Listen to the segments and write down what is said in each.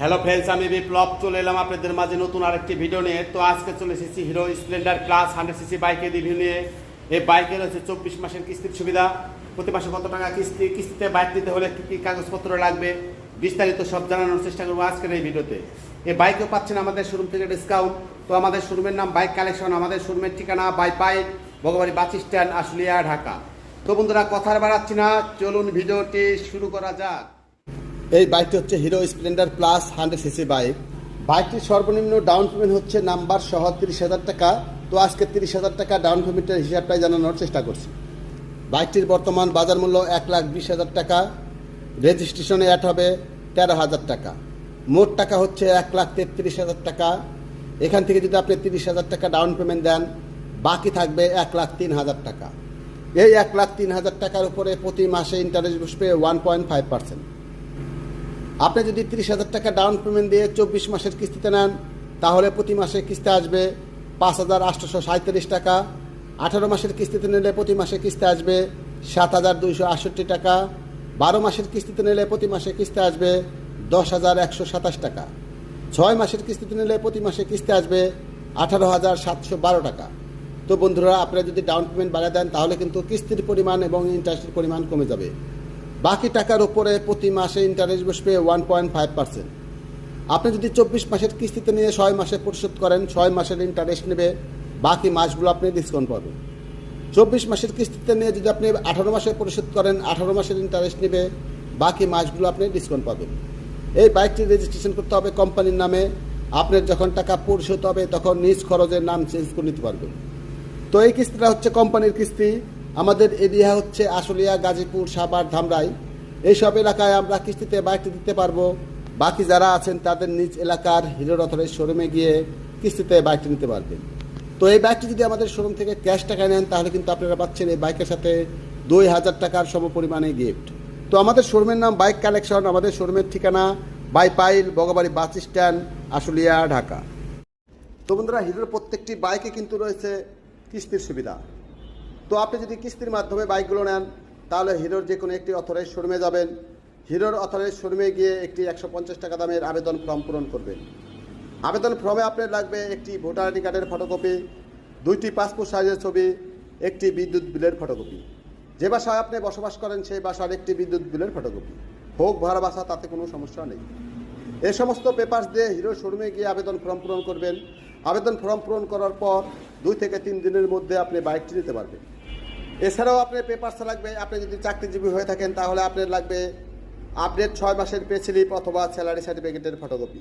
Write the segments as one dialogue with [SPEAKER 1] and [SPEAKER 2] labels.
[SPEAKER 1] Hello friends আমি বিপ্লব, চলে এলাম আপনাদের মাঝে নতুন আরেকটি ভিডিও নিয়ে। তো আজকে চলে এসেছি Hero Splendor class hundred CC বাইকের রিভিউ নিয়ে। এই বাইকে রয়েছে চব্বিশ মাসের কিস্তির সুবিধা। প্রতি মাসে কত টাকা কিস্তি, কিস্তিতে বাইক নিতে হলে কী কী কাগজপত্র লাগবে, বিস্তারিত সব জানানোর চেষ্টা করব আজকের এই ভিডিওতে এই বাইকও পাচ্ছেন আমাদের শোরুম থেকে ডিসকাউন্ট তো আমাদের শোরুমের নাম বাইক কালেকশন আমাদের শোরুমের ঠিকানা বাইপাই ভগবানী বাস স্ট্যান্ড আশুলিয়া, ঢাকা। তো বন্ধুরা কথা আর বাড়াচ্ছি না, চলুন ভিডিওটি শুরু করা যাক। এই বাইকটি হচ্ছে Hero Splendor plus hundred CC bike. বাইকটির সর্বনিম্ন ডাউন পেমেন্ট হচ্ছে নাম্বার সহ তিরিশ হাজার টাকা। তো আজকে তিরিশ হাজার টাকা ডাউন পেমেন্টের হিসাবটাই জানানোর চেষ্টা করছি। বাইকটির বর্তমান বাজার মূল্য এক লাখ বিশ হাজার টাকা। রেজিস্ট্রেশনে অ্যাড হবে তেরো হাজার টাকা। মোট টাকা হচ্ছে এক লাখ তেত্রিশ হাজার টাকা। এখান থেকে যদি আপনি তিরিশ হাজার টাকা ডাউন পেমেন্ট দেন, বাকি থাকবে এক লাখ তিন হাজার টাকা। এই এক লাখ তিন হাজার টাকার উপরে প্রতি মাসে ইন্টারেস্ট বসবে ওয়ান পয়েন্ট ফাইভ পার্সেন্ট আপনি যদি তিরিশ হাজার টাকা ডাউন পেমেন্ট দিয়ে চব্বিশ মাসের কিস্তিতে নেন, তাহলে প্রতি মাসে কিস্তি আসবে পাঁচ হাজার আটশোশো সাঁত্রিশ টাকা। আঠারো মাসের কিস্তিতে নিলে প্রতি মাসে কিস্তি আসবে সাত হাজার দুইশো আটষট্টি টাকা। বারো মাসের কিস্তিতে নিলে প্রতি মাসে কিস্তি আসবে দশ হাজার একশো সাতাশ টাকা। ছয় মাসের কিস্তিতে নিলে প্রতি মাসে কিস্তি আসবে আঠারো হাজার সাতশো বারো টাকা। তো বন্ধুরা, আপনারা যদি ডাউন পেমেন্ট বাড়িয়ে দেন, তাহলে কিন্তু কিস্তির পরিমাণ এবং ইন্টারেস্টের পরিমাণ কমে যাবে। বাকি টাকার উপরে প্রতি মাসে ইন্টারেস্ট বসবে ওয়ান পয়েন্ট ফাইভ পার্সেন্ট আপনি যদি চব্বিশ মাসের কিস্তিতে নিয়ে ছয় মাসে পরিশোধ করেন, ছয় মাসের ইন্টারেস্ট নেবে, বাকি মাসগুলো আপনি ডিসকাউন্ট পাবেন। চব্বিশ মাসের কিস্তিতে নিয়ে যদি আপনি আঠারো মাসে পরিশোধ করেন, আঠারো মাসের ইন্টারেস্ট নেবে, বাকি মাসগুলো আপনি ডিসকাউন্ট পাবেন। এই বাইকটি রেজিস্ট্রেশন করতে হবে কোম্পানির নামে। আপনার যখন টাকা পরিশোধ হবে, তখন নিজ খরচের নাম চেঞ্জ করে নিতে পারবেন। তো এই কিস্তিটা হচ্ছে কোম্পানির কিস্তি। আমাদের এরিয়া হচ্ছে আশুলিয়া, গাজীপুর, সাভার, ধামরাই। এইসব এলাকায় আমরা কিস্তিতে বাইকটি দিতে পারব। বাকি যারা আছেন, তাদের নিজ এলাকার হিরো রথরের শোরুমে গিয়ে কিস্তিতে বাইকটি নিতে পারবেন। তো এই বাইকটি যদি আমাদের শোরুম থেকে ক্যাশ টাকায় নেন, তাহলে কিন্তু আপনারা পাচ্ছেন এই বাইকের সাথে দুই হাজার টাকার সম পরিমাণে গিফট তো আমাদের শোরুমের নাম বাইক কালেকশন, আমাদের শোরুমের ঠিকানা বাইপাইল, বগবাড়ি বাস স্ট্যান্ড, আশুলিয়া, ঢাকা। তো বন্ধুরা, হিরোর প্রত্যেকটি বাইকে কিন্তু রয়েছে কিস্তির সুবিধা। তো আপনি যদি কিস্তির মাধ্যমে বাইকগুলো নেন, তাহলে হিরোর যে কোনো একটি অথরাইজ শোরুমে যাবেন। হিরোর অথরাইজ শোরুমে গিয়ে একটি একশো পঞ্চাশ টাকা দামের আবেদন ফর্ম পূরণ করবেন। আবেদন ফর্মে আপনার লাগবে একটি ভোটার আইডি কার্ডের ফটোকপি, দুইটি পাসপোর্ট সাইজের ছবি, একটি বিদ্যুৎ বিলের ফটোকপি। যে বাসায় আপনি বসবাস করেন, সেই বাসার একটি বিদ্যুৎ বিলের ফটোকপি। হোক ভাড়া বাসা, তাতে কোনো সমস্যা নেই। এ সমস্ত পেপার্স দিয়ে হিরো শোরুমে গিয়ে আবেদন ফর্ম পূরণ করবেন। আবেদন ফর্ম পূরণ করার পর দুই থেকে তিন দিনের মধ্যে আপনি বাইকটি নিতে পারবেন। এছাড়াও আপনার পেপার্স লাগবে, আপনি যদি চাকরিজীবী হয়ে থাকেন, তাহলে আপনার লাগবে আপডেট ছয় মাসের পে স্লিপ অথবা স্যালারি সার্টিফিকেটের ফটোকপি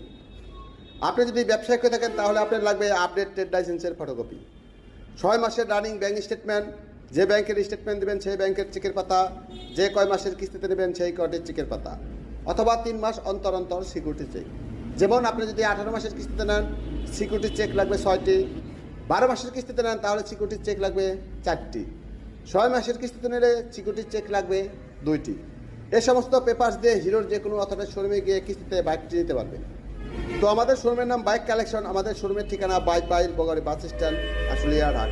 [SPEAKER 1] আপনি যদি ব্যবসায়িক হয়ে থাকেন, তাহলে আপনার লাগবে আপডেট ট্রেড লাইসেন্সের ফটোকপি ছয় মাসের রানিং ব্যাংক স্টেটমেন্ট যে ব্যাংকের স্টেটমেন্ট দেবেন, সেই ব্যাংকের চেকের পাতা, যে কয় মাসের কিস্তিতে নেবেন, সেই কয়টির চেকের পাতা, অথবা তিন মাস অন্তর অন্তর সিকিউরিটি চেক যেমন আপনি যদি আঠারো মাসের কিস্তিতে নেন সিকিউরিটি চেক লাগবে ছয়টি। বারো মাসের কিস্তিতে নেন, তাহলে সিকিউরিটি চেক লাগবে চারটি। ছয় মাসের কিস্তিতে নিলে সিকিউরিটি চেক লাগবে দুইটি। এ সমস্ত পেপার্স দিয়ে হিরোর যে কোনো অথবা শোরুমে গিয়ে কিস্তিতে বাইকটি নিতে পারবে। তো আমাদের শোরুমের নাম বাইক কালেকশন আমাদের শোরুমের ঠিকানা বাইক বাইল বগারি বাস স্ট্যান্ড আসলে ঢাকা।